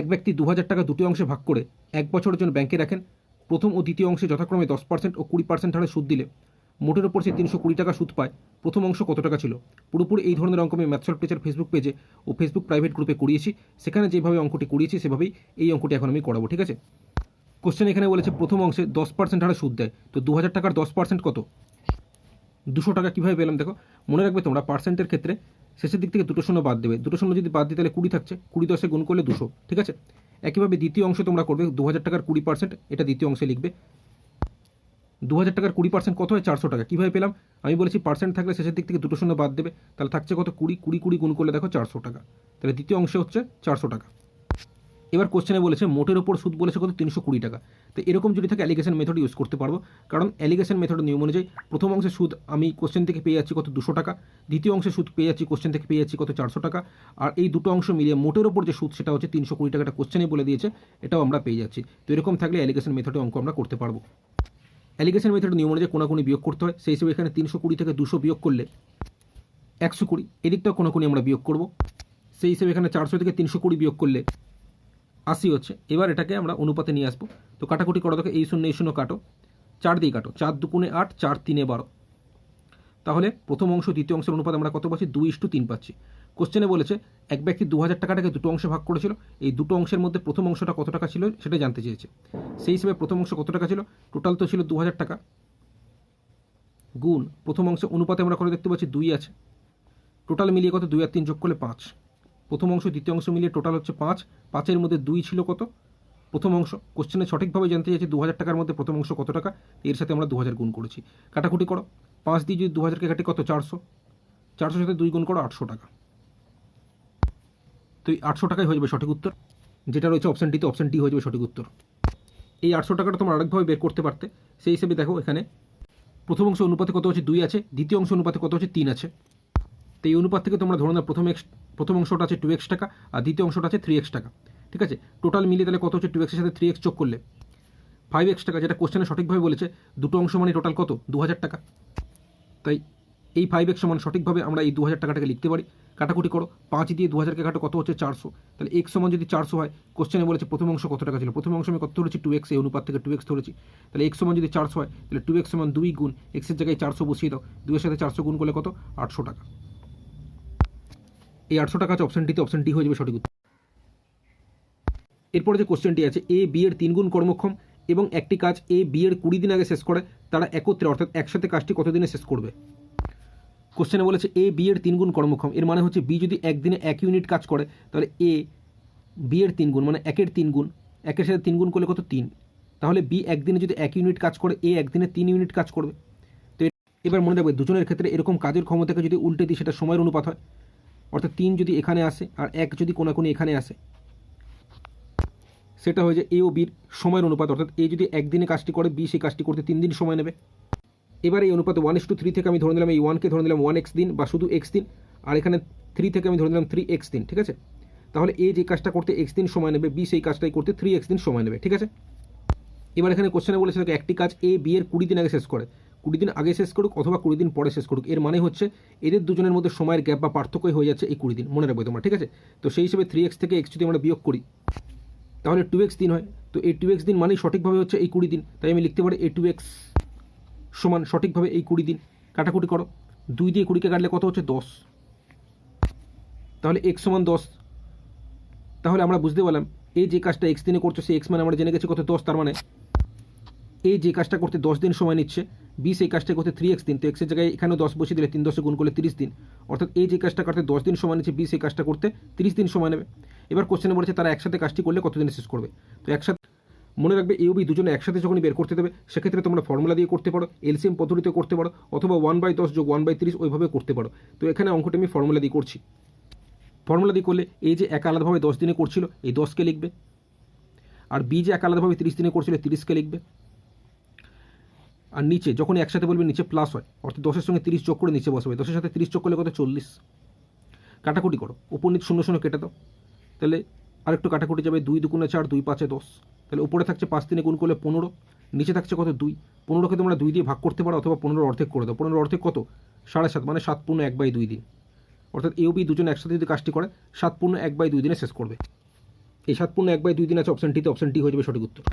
এক ব্যক্তি দু হাজার টাকা দুটি অংশে ভাগ করে এক বছরের জন্য ব্যাংকে রাখেন। প্রথম ও দ্বিতীয় অংশে যথাক্রমে দশ পার্সেন্ট ও কুড়ি পার্সেন্ট হারে সুদ দিলে। মোটের ওপর সে তিনশো কুড়ি টাকা সুদ পায়। প্রথম অংশ কত টাকা ছিল? পুরোপুরি এই ধরনের অঙ্ক আমি ম্যাথসল টিচার ফেসবুক পেজে ও ফেসবুক প্রাইভেট গ্রুপে করিয়েছি। সেখানে যেভাবে অঙ্কটি করিয়েছি, সেভাবেই এই অঙ্কটি এখন আমি করাবো, ঠিক আছে? কোশ্চেন এখানে বলেছে, প্রথম অংশে দশ পার্সেন্ট হারে সুদ দেয়। তো দু হাজার টাকার দশ পার্সেন্ট কত? দুশো টাকা কীভাবে পেলাম, দেখো? মনে রাখবে তোমরা পার্সেন্টের ক্ষেত্রে শেষের দিক থেকে দুটো শূন্য বাদ দেবে। দুটো শূন্য যদি বাদ দিই, তাহলে কুড়ি থাকছে। কুড়ি দশে গুণ করলে দুশো, ঠিক আছে? একইভাবে দ্বিতীয় অংশ তোমরা করবে দু হাজার টাকার কুড়ি পার্সেন্ট এটা দ্বিতীয় অংশে লিখবে। দু হাজার টাকার কুড়ি পার্সেন্ট কত হয়? চারশো টাকা। কীভাবে পেলাম? আমি বলেছি পার্সেন্ট থাকলে শেষের দিক থেকে দুটো শূন্য বাদ দেবে। তাহলে থাকছে কত? কুড়ি কুড়ি কুড়ি গুণ করলে দেখো চারশো টাকা। তাহলে দ্বিতীয় অংশে হচ্ছে চারশো টাকা। এবার কোশ্চেনে বলেছে, মোটের ওপর সুদ বলেছে কত? তিনশো কুড়ি টাকা। তো এরকম যদি থাকে অ্যালিগেশন মেথড ইউজ করতে পারব। কারণ অ্যালিগেশন মেথডের নিয়ম অনুযায়ী প্রথম অংশে সুদ আমি কোশ্চেন থেকে পেয়ে যাচ্ছি কত? দুশো টাকা। দ্বিতীয় অংশে সুদ পেয়ে যাচ্ছি কোশ্চেন থেকে পেয়ে যাচ্ছি কত? চারশো টাকা। আর এই দুটো অংশ মিলিয়ে মোটের ওপর যে সুদ, সেটা হচ্ছে তিনশো কুড়ি টাকাটা কোশ্চেনে বলে দিয়েছে, এটাও আমরা পেয়ে যাচ্ছি। তো এরকম থাকলে অ্যালিগেশন মেথডে অঙ্ক আমরা করতে পারব। অ্যালিগেশন মেথডের নিয়ম অনুযায়ী কোনো কোনো বিয়োগ করতে হয়। সেই হিসেবে এখানে তিনশো কুড়ি থেকে দুশো বিয়োগ করলে একশো কুড়ি। এদিকটাও কোনো কোনো আমরা বিয়োগ করব। সেই হিসেবে এখানে চারশো থেকে তিনশো কুড়ি বিয়োগ করলে আশি হচ্ছে। এবার এটাকে আমরা অনুপাতে নিয়ে আসব। তো কাটাকুটি করো দেখো, এই শূন্য এই শূন্য কাটো। চার দিয়ে কাটো, চার দুকুণে আট, চার তিনে বারো। তাহলে প্রথম অংশ, দ্বিতীয় অংশের অনুপাত আমরা কত পাচ্ছি? দুই ইস্টু তিন পাচ্ছি। কোশ্চেনে বলেছে, এক ব্যক্তি দু হাজার টাকাটাকে দুটো অংশে ভাগ করেছিল। এই দুটো অংশের মধ্যে প্রথম অংশটা কত টাকা ছিল সেটা জানতে চেয়েছে। সেই হিসেবে প্রথম অংশ কত টাকা ছিল? টোটাল তো ছিল দু হাজার টাকা। গুণ, প্রথম অংশে অনুপাতে আমরা করে দেখতে পাচ্ছি দুই আছে। টোটাল মিলিয়ে কত? দুই আর তিন যোগ করলে পাঁচ। প্রথম অংশ, দ্বিতীয় অংশ মিলিয়ে টোটাল হচ্ছে পাঁচ। পাঁচের মধ্যে দুই ছিল কত? প্রথম অংশ কোশ্চেনে সঠিকভাবে জানতে চাইছি দু হাজার টাকার মধ্যে প্রথম অংশ কত টাকা? এর সাথে আমরা দু হাজার গুণ করেছি। কাটাকুটি করো। পাঁচ দিয়ে যদি দু হাজারকে কাটি কত? চারশো। চারশোর সাথে দুই গুণ করো, আটশো টাকা। তো এই আটশো টাকাই হয়ে যাবে সঠিক উত্তর। যেটা রয়েছে অপশান ডিতে অপশান ডি হয়ে যাবে সঠিক উত্তর। এই আটশো টাকাটা তোমরা আরেকভাবে বের করতে পারতে। সেই হিসেবে দেখো এখানে প্রথম অংশ অনুপাতে কত হচ্ছে? দুই আছে। দ্বিতীয় অংশ অনুপাতে কত হচ্ছে? তিন আছে। তো এই অনুপাত থেকে তোমরা ধরো না প্রথম প্রথম অংশটা আছে টু এক্স টাকা, আর দ্বিতীয় অংশটা আছে থ্রি এক্স টাকা। ঠিক আছে? টোটাল মিলিয়ে তাহলে কত হচ্ছে টু এক্সের সাথে থ্রি এক্স যোগ করলে? ফাইভ এক্স টাকা, যেটা কোশ্চেনে সঠিকভাবে বলেছে, দুটো অংশ মানে টোটাল কত? দু হাজার টাকা। তাই এই ফাইভ এক্স সমান সঠিকভাবে আমরা এই দু হাজার টাকাটাকে লিখতে পারি। কাটাকুটি করো, পাঁচ দিয়ে দু হাজারকে কাটো, কত হচ্ছে চারশো? তাহলে এক্স সমান যদি চারশো হয় কোশ্চেনে বলেছে প্রথম অংশ কত টাকা ছিল? প্রথম অংশ আমি কত ধরেছি? টু এক্স এই অনুপাত থেকে টু এক্স ধরেছি। তাহলে এক্স সমান যদি চারশো হয়, তাহলে টু এক্স সমান দুই গুণ এক্সের জায়গায় চারশো বসিয়ে দাও। দুয়ের সাথে চারশো গুণ করলে কত? আটশো টাকা। এই আটশো টাকা আছে অপশন ডিতে অপশন ডি হয়ে যাবে সঠিক উত্তর। এরপরে যে কোশ্চেনটি আছে এ বি এর তিন গুণ কর্মক্ষম এবং একটি কাজ এ বি এর কুড়ি দিন আগে শেষ করে, তারা একত্রে, অর্থাৎ একসাথে কাজটি কতদিনে শেষ করবে? কোশ্চেনে বলেছে এ বি এর তিন গুণ কর্মক্ষম, এর মানে হচ্ছে বি যদি একদিনে এক ইউনিট কাজ করে, তাহলে এ বি এর তিন গুণ মানে একের তিন গুণ, একের সাথে তিন গুণ করলে কত? তিন। তাহলে বি একদিনে যদি এক ইউনিট কাজ করে এ একদিনে তিন ইউনিট কাজ করবে। তো এবার মনে রাখবে, দুজনের ক্ষেত্রে এরকম কাজের ক্ষমতাকে যদি উল্টে দিই, সেটা সময়ের অনুপাত হয়। অর্থাৎ তিন যদি এখানে আসে আর এক যদি কোনাকুনি এখানে আসে, সেটা হয়ে যায় এ ও বির সময়ের অনুপাত। অর্থাৎ এ যদি একদিনে কাজটি করে, বি সেই কাজটি করতে তিন দিন সময় নেবে। এবার এই অনুপাতে ওয়ান এক্স টু থ্রি থেকে আমি ধরে নিলাম এই ওয়ানকে ধরে নিলাম ওয়ান এক্স দিন বা শুধু এক্স দিন, আর এখানে থ্রি থেকে আমি ধরে নিলাম থ্রি এক্স দিন, ঠিক আছে? তাহলে এ যে কাজটা করতে এক্স দিন সময় নেবে, বি সেই কাজটাই করতে থ্রি এক্স দিন সময় নেবে, ঠিক আছে? এবার এখানে কোশ্চেনে বলেছে একটি কাজ এ, বি এর কুড়ি দিন আগে শেষ করে। কুড়ি দিন আগে শেষ করুক অথবা কুড়ি দিন পরে শেষ করুক। এর মানে হচ্ছে এদের দুজনের মধ্যে সময়ের গ্যাপ বা পার্থক্যই হয়ে যাচ্ছে এই কুড়ি দিন। মনে রাখবে তোমরা, ঠিক আছে? তো সেই হিসেবে থ্রি এক্স থেকে এক্স যদি আমরা বিয়োগ করি, তাহলে টু এক্স দিন হয়। তো এই টু এক্স দিন মানেই সঠিকভাবে হচ্ছে এই কুড়ি দিন। তাই আমি লিখতে পারি এ টু এক্স সমান সঠিকভাবে এই কুড়ি দিন। কাটাকুটি করো। দুই দিয়ে কুড়িকে কাটলে কত হচ্ছে? দশ। তাহলে এক্স সমান দশ। তাহলে আমরা বুঝতে পারলাম এই যে কাজটা এক্স দিনে করছে সেই এক্স মানে আমরা জেনে গেছি কত দশ, তার মানে এই যে কাজটা করতে দশ দিন সময় নিচ্ছে বি এই কাজটা করতে থ্রি এক্স দিন। তো এক্সের জায়গায় এখানেও দশ বসিয়ে দিলে তিন দশে গুণ করলে তিরিশ দিন। অর্থাৎ এই যে কাজটা করতে দশ দিন সময় নিচ্ছে বি সেই কাজটা করতে তিরিশ দিন সময় নেবে। এবার কোশ্চেনে বলেছে, তারা একসাথে কাজটি করলে কতদিনে শেষ করবে? তো একসাথে মনে রাখবে এও বি দুজনে একসাথে যখনই বের করতে দেবে, সেক্ষেত্রে তোমরা ফর্মুলা দিয়ে করতে পারো এলসিএম পদ্ধতিতে করতে পারো, অথবা ওয়ান বাই দশ যোগ ওয়ান বাই তিরিশ ওইভাবে করতে পারো। তো এখানে অঙ্কটা আমি ফর্মুলা দিয়ে করছি। ফর্মুলা দিয়ে করলে এই যে এক আলাদাভাবে দশ দিনে করছিল, এই দশকে লিখবে। আর বি যে এক আলাদাভাবে তিরিশ দিনে করছিল তিরিশকে লিখবে। আর নিচে যখন একসাথে বলবে নিচে প্লাস হয়, অর্থাৎ দশের সঙ্গে তিরিশ যোগ করে নিচে বসবে, দশের সাথে তিরিশ যোগ করলে কত? চল্লিশ। কাটাকুটি করো। উপর নিচ শূন্য শূন্য কেটে দাও। তাহলে আরেকটু কাটাকুটি যাবে, দুই দুগুণে চার, দুই পাঁচে দশ। তাহলে উপরে থাকছে পাঁচ তিনে গুণ করলে পনেরো, নিচে থাকছে কত? দুই। পনেরোকে তোমরা দুই দিয়ে ভাগ করতে পারো অথবা পনেরো অর্ধেক করে দাও। পনেরো অর্ধেক কত? সাড়ে সাত মানে সাত পূর্ণ এক বাই দুই দিন অর্থাৎ এও বি দুজন একসাথে যদি কাজটি করে, সাত পূর্ণ এক বাই দুই দিনে শেষ করবে। এই সাত পূর্ণ এক বাই দুই দিন আছে অপশান টিতে অপশান হয়ে যাবে সঠিক উত্তর।